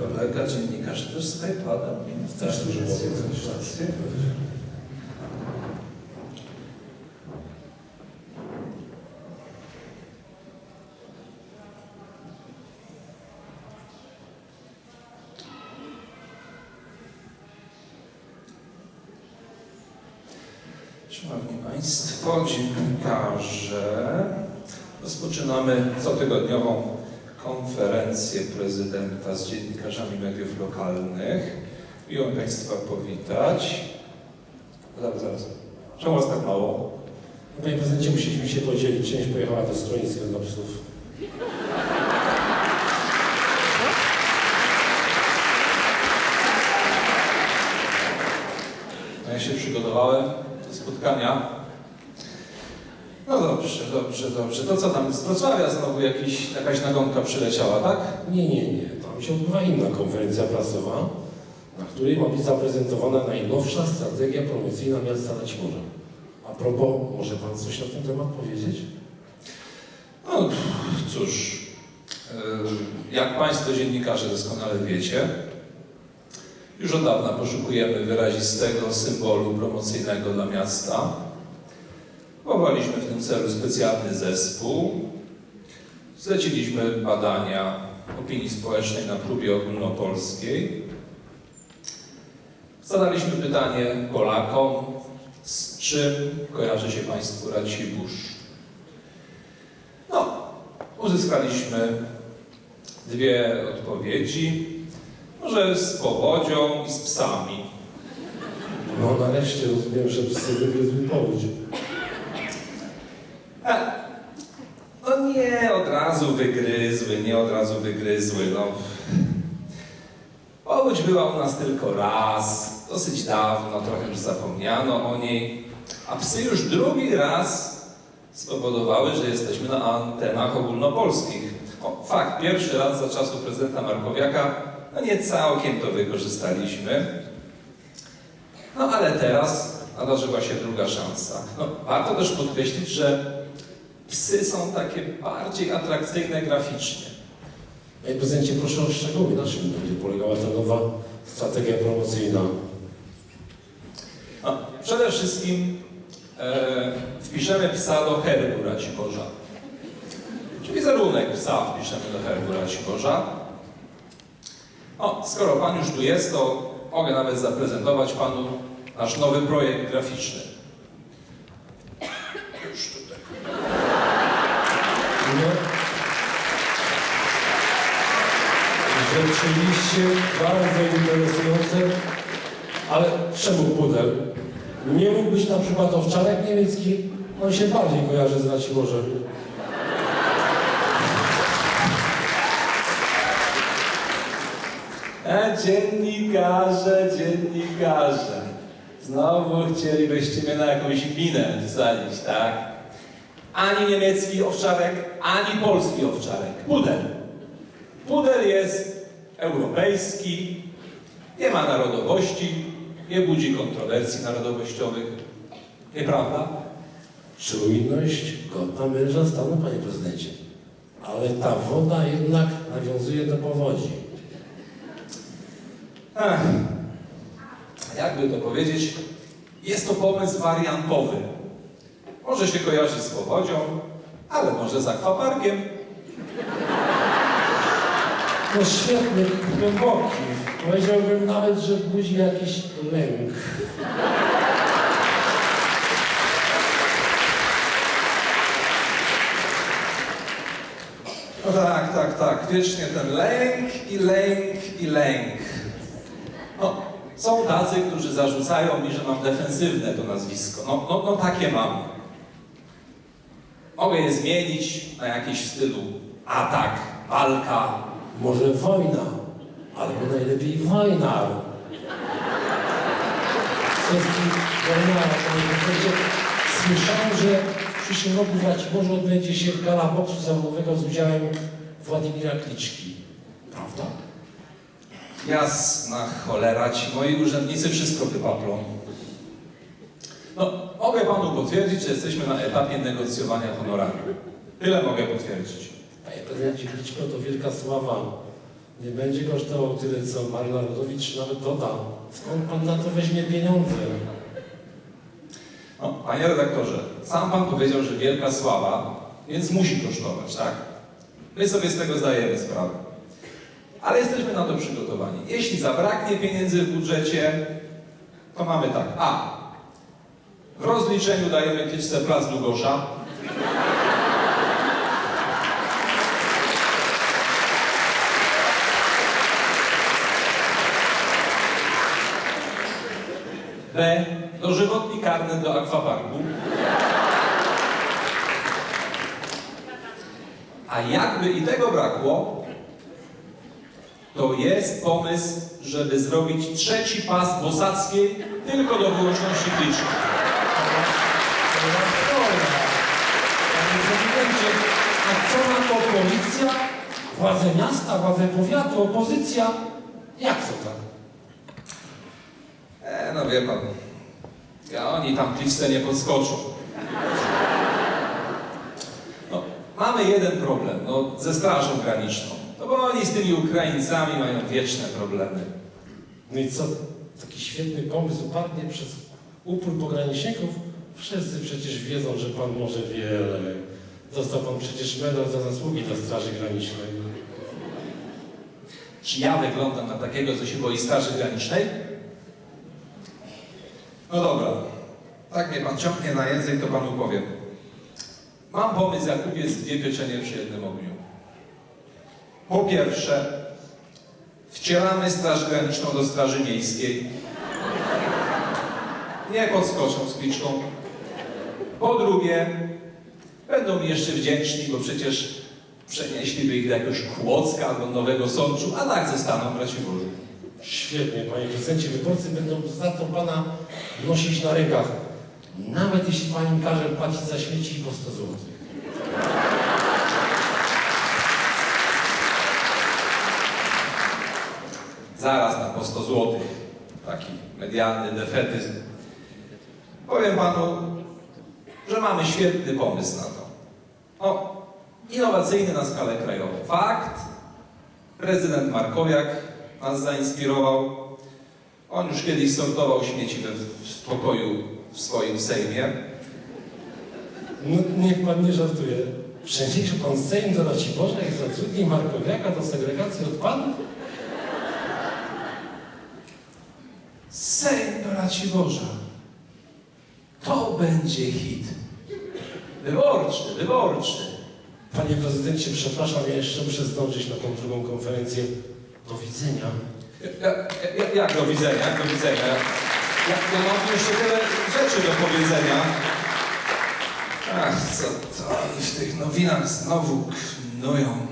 kolega dziennikarz też z iPadem. Też dużo rację. Szanowni Państwo, dziennikarze, rozpoczynamy cotygodniową konferencję prezydenta z dziennikarzami mediów lokalnych. Miło mi Państwa powitać. Zaraz, zaraz. Czemu was tak mało? Panie prezydencie, musieliśmy się podzielić. Część pojechała do schroniska dla psów. Ja się przygotowałem do spotkania. No dobrze, dobrze, dobrze. To co tam, z Wrocławia znowu jakiś, jakaś nagonka przyleciała, tak? Nie, nie, nie. Tam się odbywa inna konferencja prasowa, na której ma być zaprezentowana najnowsza strategia promocyjna miasta Raciborza. A propos, może pan coś na ten temat powiedzieć? No cóż, jak Państwo dziennikarze doskonale wiecie, już od dawna poszukujemy wyrazistego symbolu promocyjnego dla miasta. Powołaliśmy w tym celu specjalny zespół. Zleciliśmy badania opinii społecznej na próbie ogólnopolskiej. Zadaliśmy pytanie Polakom, z czym kojarzy się Państwu Racibórz. No, uzyskaliśmy dwie odpowiedzi. Może z powodzią i z psami. No nareszcie rozumiem, że psy wygryzły powódź. No nie od razu wygryzły, nie od razu wygryzły. No. Powódź była u nas tylko raz, dosyć dawno, trochę już zapomniano o niej. A psy już drugi raz spowodowały, że jesteśmy na antenach ogólnopolskich. O, fakt, pierwszy raz za czasów prezydenta Markowiaka, no nie całkiem to wykorzystaliśmy. No ale teraz nadarzyła się druga szansa. No, warto też podkreślić, że psy są takie bardziej atrakcyjne graficznie. Panie prezydencie, proszę o szczegóły, na czym będzie polegała ta nowa strategia promocyjna? No, przede wszystkim e, wpiszemy psa do herbu Raciborza. Czyli wizerunek psa wpiszemy do herbu Raciborza. O, skoro Pan już tu jest, to mogę nawet zaprezentować Panu nasz nowy projekt graficzny. Już tutaj. No. Rzeczywiście bardzo interesujące, ale czemu pudel? Nie mógł być na przykład owczarek niemiecki, on się bardziej kojarzy z Raciborzem. E, dziennikarze, dziennikarze. Znowu chcielibyście mnie na jakąś minę wsadzić, tak? Ani niemiecki owczarek, ani polski owczarek. Pudel. Pudel jest europejski, nie ma narodowości, nie budzi kontrowersji narodowościowych. Nieprawda? Czujność godna męża stanu, panie prezydencie. Ale ta woda jednak nawiązuje do powodzi. Ech. Jakby to powiedzieć, jest to pomysł wariantowy. Może się kojarzy z powodzią, ale może z akwaparkiem. No świetny, głęboki. Powiedziałbym nawet, że budzi jakiś lęk. No tak, tak, tak. Wiecznie ten lęk i lęk i lęk. Są tacy, którzy zarzucają mi, że mam defensywne to nazwisko. No, no, no takie mam. Mogę je zmienić na jakiś w stylu atak, walka. Może wojna, albo najlepiej wojnar. Słyszałem, że w przyszłym roku w Raciborzu odbędzie się gala boksu zawodowego z udziałem Władimira Kliczki. Prawda? Jasna cholera, ci moi urzędnicy wszystko wypaplą. No, mogę panu potwierdzić, że jesteśmy na etapie negocjowania honoraru. Tyle mogę potwierdzić. Panie prezydencie Kliczko, to wielka sława nie będzie kosztował tyle, co Marnarodowicz nawet doda. Skąd pan na to weźmie pieniądze? No, panie redaktorze, sam pan powiedział, że wielka sława, więc musi kosztować, tak? My sobie z tego zdajemy sprawę. Ale jesteśmy na to przygotowani. Jeśli zabraknie pieniędzy w budżecie, to mamy tak. A. W rozliczeniu dajemy kliczce Plac Długosza. B. Dożywotni karny do akwaparku. A jakby i tego brakło, to jest pomysł, żeby zrobić trzeci pas Bosackiej tylko do wyłączności kliczki. Panie prezydencie, a co na to policja, władze miasta, władze powiatu, opozycja? Jak to tak? E, no wie pan, ja oni tam kliczce nie podskoczą. No, mamy jeden problem, no, ze Strażą Graniczną. Bo oni z tymi Ukraińcami mają wieczne problemy. No i co? Taki świetny pomysł upadnie przez upór pograniczników? Wszyscy przecież wiedzą, że pan może wiele. Dostał pan przecież medal za zasługi dla Straży Granicznej. Czy ja wyglądam na takiego, co się boi Straży Granicznej? No dobra, tak mnie pan ciągnie na język, to panu powiem. Mam pomysł, jak upiec dwie pieczenie przy jednym ogniu. Po pierwsze, wcielamy Straż Graniczną do Straży Miejskiej. Nie podskoczą z kliczką. Po drugie, będą mi jeszcze wdzięczni, bo przecież przenieśliby ich do jakiegoś Kłodzka albo Nowego Sączu, a tak zostaną braci Boży. Świetnie, panie prezydencie, wyborcy będą za to pana nosić na rękach. Nawet jeśli pani każe płacić za śmieci po 100 złotych. Zaraz na po 100 zł. Taki medialny defetyzm. Powiem panu, że mamy świetny pomysł na to. Innowacyjny na skalę krajową. Fakt, prezydent Markowiak nas zainspirował. On już kiedyś sortował śmieci we w pokoju w swoim Sejmie. No, niech pan nie żartuje. Przeniesie pan Sejm do Raci Bożej i zatrudni Markowiaka do segregacji odpadów? Sejm braci Boża. To będzie hit. Wyborczy, wyborczy. Panie prezydencie, przepraszam, ja jeszcze muszę zdążyć na tą drugą konferencję. Do widzenia. Ja, ja, jak do widzenia, jak do widzenia. Ja, ja mam jeszcze tyle rzeczy do powiedzenia. Ach, co, co oni w tych nowinach znowu knują.